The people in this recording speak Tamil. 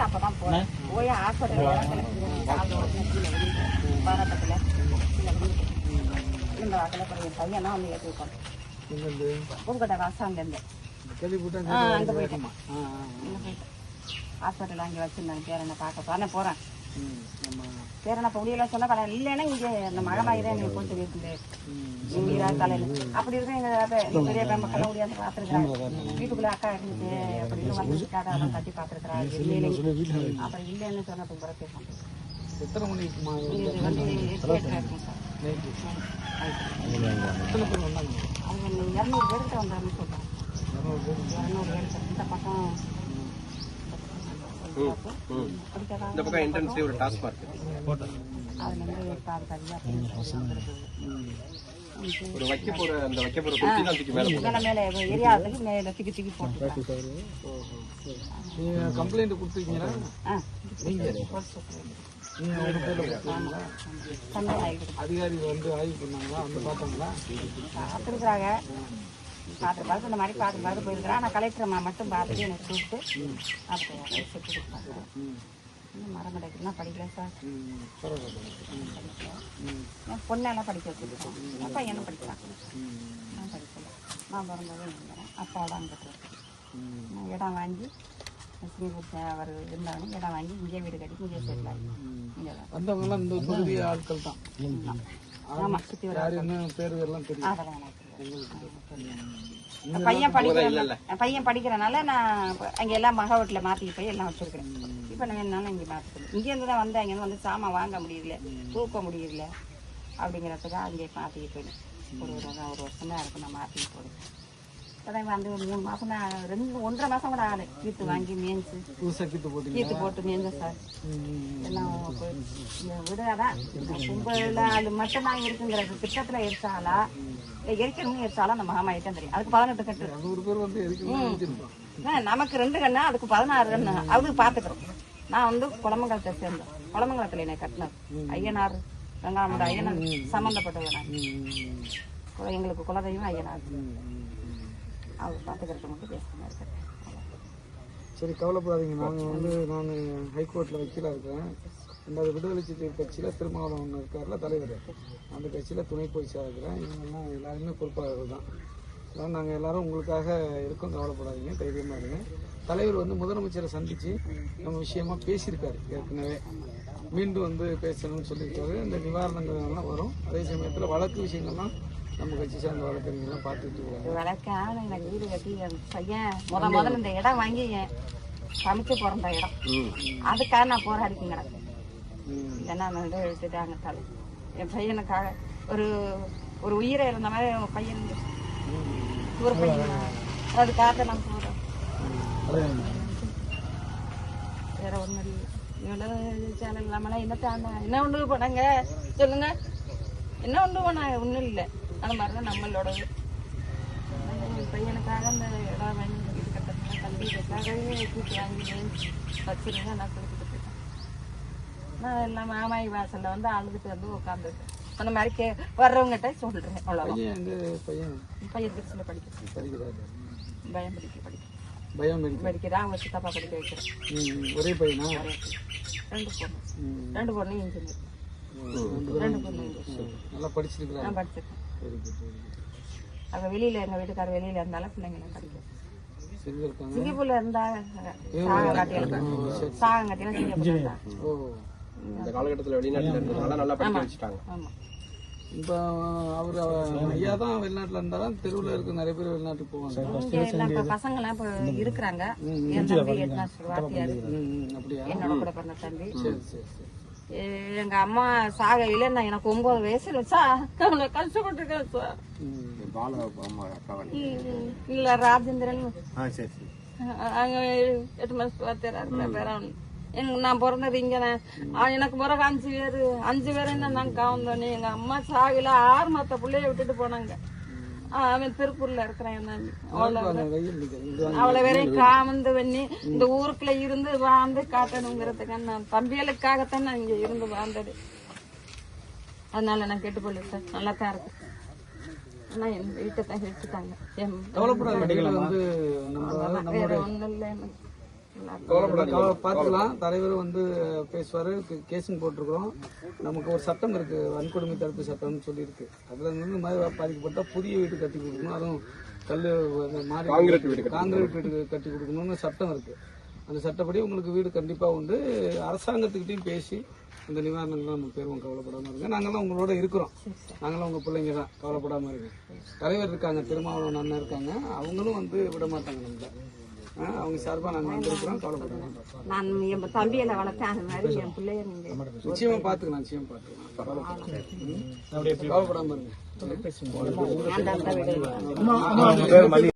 அப்பதான் போறேன் போய் ஹாஸ்பிட்டல் பாராட்டத்தில். இந்த வாக்கில் பையன் தான் வந்து ஏற்றி எங்கேருந்து பூக்கட்டை கேள்விப்பட்டேன் ஆ அங்கே போயிட்டேன் ஹாஸ்பிட்டல் அங்கே வச்சுருந்தாங்க பேரனை பார்க்க தானே போகிறேன் ம் நம்ம பேரனை இப்போ முடியலாம் சொன்னா கடை இல்லைன்னா இங்கே இந்த மழை மாயிரம் எங்களுக்கு போட்டு இருக்குது காலையில். அப்படி இருக்கும் எங்கள் பெரிய மக்கள் முடியாது பார்த்துருக்குறாங்க வீட்டுக்குள்ளே அக்கா இருந்துச்சு அப்படி இருந்து வந்துருக்காங்க அதை கட்டி பார்த்துருக்குறாங்க அப்புறம் இல்லைன்னு சொன்ன பிறகு பேச எத்தனை மணிக்குமா அவங்க இரநூறு பேர்கிட்ட வந்தாங்கன்னு சொல்கிறாங்க இரநூறு பேர். இரநூறு பேர் இந்த பக்கம் இந்த பக்கம் என்ட்ரன்ஸ்லேயே ஒரு டாஸ்மார்க் ஒரு வைக்க போற அந்த வைக்க போற குச்சி தான் தூக்கி மேல மேல மேல எரியாததுக்கு மேல தூக்கி தூக்கி போட்டு நீங்கள் கம்ப்ளைண்ட் தண்ணி ஆகிடுது அதிகாரி வந்து ஆய்வு பண்ணாங்களா? வந்து பார்த்தாங்களா? பார்த்துருக்குறாங்க பார்த்து பார்த்து இந்த மாதிரி பார்த்து பார்த்து போயிருக்கிறேன் ஆனால் கலெக்டர் அம்மா மட்டும் பார்த்துட்டு எனக்கு கூப்பிட்டு அப்புறம் செட்டு கொடுத்தாங்க. ம் இன்னும் மரம் கிடைக்குன்னா படிக்கல சார். என் பொண்ணெல்லாம் படிக்க வச்சுருக்கோம் என் பையனும் படிக்கிறான். ம் நான் படிக்கல. நான் பிறந்ததே இருந்தேன் அப்பாவோட அங்கே இருக்கு ம் நான் இடம் வாங்கி அவர் இருந்தாலும் இடம் வாங்கி இங்கே வீடு கட்டி இங்கே செட்டில் ஆகி. இந்த தொகுதி ஆட்கள் தான். ஆமாம் சுற்றி வர அதெல்லாம் பையன் படிக்கிறனால பையன் படிக்கிறனால நான் அங்கே எல்லாம் மக வீட்டில் மாற்றிட்டு போய் எல்லாம் வச்சிருக்கிறேன். இப்போ நான் வேணுனாலும் இங்கே மாற்றிக்கிறேன் இங்கேருந்து தான் வந்து அங்கேருந்து வந்து சாமான் வாங்க முடியல தூக்க முடியல. அப்படிங்கிறதுக்காக அங்கே மாற்றிக்கிட்டு போயிடும் ஒரு ஒரு ஒரு வருஷம் தான் இருக்கும் நான் மாற்றிட்டு இப்போதான் வந்து ஒரு மூணு மாதம் தான் ரெண்டு ஒன்றரை மாதம் கூட வீட்டு வாங்கி மேய்ச்சி புதுசாக கீத்து கீத்து போட்டு மேய்ஞ்ச சார். எல்லாம் விடாதான் கும்பலில் அது மட்டும் தான் இருக்குங்கிறது திட்டத்தில் எரிச்சாலா எரிக்கணும்னு எரிச்சாலா அந்த மகாமாயி தான் தெரியும். அதுக்கு பதினெட்டு கட்டு. நமக்கு ரெண்டு கண்ணா அதுக்கு பதினாறு கண்ணு? அது பார்த்துக்கிறோம் நான் வந்து குளமங்கலத்தை சேர்ந்தேன். குளமங்கலத்தில் என்னை கட்டினது ஐயனார் வெங்காயமோட ஐயனார் சம்மந்தப்பட்டவர் எங்களுக்கு குலதெய்வம் ஐயனார். அவர் பார்த்துக்கிறது மட்டும் பேசுகிறேன் இருக்கிறேன் சரி கவலைப்படாதீங்க. நாங்கள் வந்து நான் ஹைகோர்ட்டில் வக்கீலாக இருக்கிறேன் ரெண்டாவது விடுதலை சிறுத்தை கட்சியில் திருமாவளவன் இருக்கார்ல தலைவர். அந்த கட்சியில் துணை பொதுச்சாக இருக்கிறேன் இவங்கெல்லாம் எல்லாருமே பொறுப்பாளர்கள் தான். அதான் நாங்கள் எல்லாரும் உங்களுக்காக இருக்கோம் கவலைப்படாதீங்க. தைரியமாக இருங்க. தலைவர் வந்து முதலமைச்சரை சந்தித்து நம்ம விஷயமா பேசியிருக்காரு ஏற்கனவே. மீண்டும் வந்து பேசணும்னு சொல்லியிருக்காரு. இந்த நிவாரணங்கள் எல்லாம் வரும். அதே சமயத்தில் வழக்கு விஷயங்கள்லாம் நம்ம கட்சி சார்ந்த வழக்கறிஞர்லாம் பார்த்துட்டு இது வளர்க்கான எனக்கு வீடு கட்டி பையன் முத முதல்ல இந்த இடம் வாங்கி சமைச்சு பிறந்த இடம். அதுக்காக நான் போராடிக்கு கிடக்கேன். ம். இல்லைன்னா நான் வந்து எடுத்துட்டாங்க தலை. என் பையனுக்காக ஒரு ஒரு உயிரை இருந்த மாதிரி என் பையன் ஒரு பையன். அதுக்காக நான் போகிறேன் வேற ஒன்றும் இல்லை. இவ்வளோ சேனல் இல்லாமலாம் என்ன தாண்டா என்ன ஒன்று போனாங்க? சொல்லுங்க. என்ன ஒன்று போனாங்க? ஒன்றும் இல்லை. அந்த மாதிரி தான் நம்மளோட பையனுக்காக அந்த இடம் வாங்கி வீடு கட்டுறதுனா தம்பி இதுக்காகவே கூட்டி வாங்கி வச்சிருங்க நான் கொடுத்துட்டு போயிட்டேன் நான் எல்லாம் மாமாயி வாசல்ல வந்து அழுதுட்டு வந்து உட்காந்துருக்கேன் அந்த மாதிரி கே வர்றவங்ககிட்ட சொல்கிறேன் அவ்வளோதான் பையன் திருச்சியில் படிக்கிறேன். பயம் படிக்க படிக்கிறேன் பயம் இருக்கு படிக்கிறேன் அவங்க சித்தப்பா படிக்க வைக்கிறேன். ஒரே பையனா? ரெண்டு பொண்ணு. ரெண்டு பொண்ணு இன்ஜினியர். ரெண்டு பொண்ணு நல்லா படிச்சிருக்கிறாரு. நான் படிச்சிருக்கேன். அவங்க வெளியில எங்க வீட்டுக்காரர் வெளியில இருந்தாலும் பிள்ளைங்க இருக்காங்க சிங்கப்பூர்ல இருந்தா சாகங்காட்டியில சாகங்காட்டியில சிங்கப்பூர்ல இந்த காலகட்டத்தில் வெளிநாட்டில் இருந்ததுனால நல்லா படிக்க வச்சுட்டாங்க. ஆமா. இப்போ அவர் ஐயா தான் வெளிநாட்டில் இருந்தாலும் தெருவில் இருக்க நிறைய பேர் வெளிநாட்டுக்கு போவாங்க. எல்லாம் இப்ப இருக்கிறாங்க. என் தம்பி என்ன வாத்தியாரு. என்னோட கூட பிறந்த தம்பி. சரி சரி சரி. எங்க அம்மா சாகையில நான் எனக்கு ஒன்பது வயசுல சா அவளை கஷ்டப்பட்டிருக்கேன் சார். ம், பால அம்மா அக்காவை ம், இல்ல ராஜேந்திரன். அங்க எட்டு மாசம் வாத்தியாரா இருக்கிற பேர எனக்கு நான் பிறந்தது இங்க எனக்கு பிறகு அஞ்சு பேர் அஞ்சு பேர் என்ன நான் காவந்தோனே எங்க அம்மா சாகில ஆறு மாத்த பிள்ளைய விட்டுட்டு போனாங்க. அவன் திருப்பூர்ல இருக்கிறான் என் தம்பி அவ்வளோ வாங்க, வெயில் நிற்கிறது இது வாங்க. அவளை வரையும் காமந்து பண்ணி இந்த ஊருக்குள்ள இருந்து வாழ்ந்து காட்டணுங்கிறதுக்கு நான் தம்பிகளுக்காகத்தான் நான் இங்க இருந்து வாழ்ந்தது. அதனால நான் கெட்டுப்போல சார். நல்லா தான் இருக்கு. ஆனா என் வீட்டை தான் நம்ம வேற ஒண்ணும் இல்லை எனக்கு. பார்த்துக்கலாம். தலைவர் வந்து பேசுவார். கேஸும் போட்டிருக்கிறோம். நமக்கு ஒரு சட்டம் இருக்கு. வன்கொடுமை தடுப்பு சட்டம்னு சொல்லியிருக்கு. அதுல இருந்து இந்த மாதிரி பாதிக்கப்பட்டா புதிய வீடு கட்டி கொடுக்கணும். அதுவும் கல் மாறி காங்கிரீட் வீடு கட்டி காங்கிரீட் வீடு கட்டி கொடுக்கணும்னு சட்டம் இருக்கு. அந்த சட்டப்படி உங்களுக்கு வீடு கண்டிப்பா உண்டு. அரசாங்கத்துக்கிட்டையும் பேசி அந்த நிவாரணங்கள் நம்ம பெறுவோம். கவலைப்படாம இருங்க. நாங்கெல்லாம் உங்களோட இருக்கிறோம். நாங்களாம் உங்க பிள்ளைங்க தான். கவலைப்படாம இருங்க. தலைவர் இருக்காங்க. திருமாவளவன் அண்ணன் இருக்காங்க. அவங்களும் வந்து விட மாட்டாங்க நம்மள. அவங்க சார்பா நாங்க வந்திருக்கிறோம் கவலைப்பட மாட்டோம் நான் என் தம்பியில வளர்த்தேன் அந்த மாதிரி என் பிள்ளைய நீங்க நிச்சயமா பாத்துக்கலாம் நிச்சயம் பாத்துக்கலாம் கவலைப்படாம இருங்க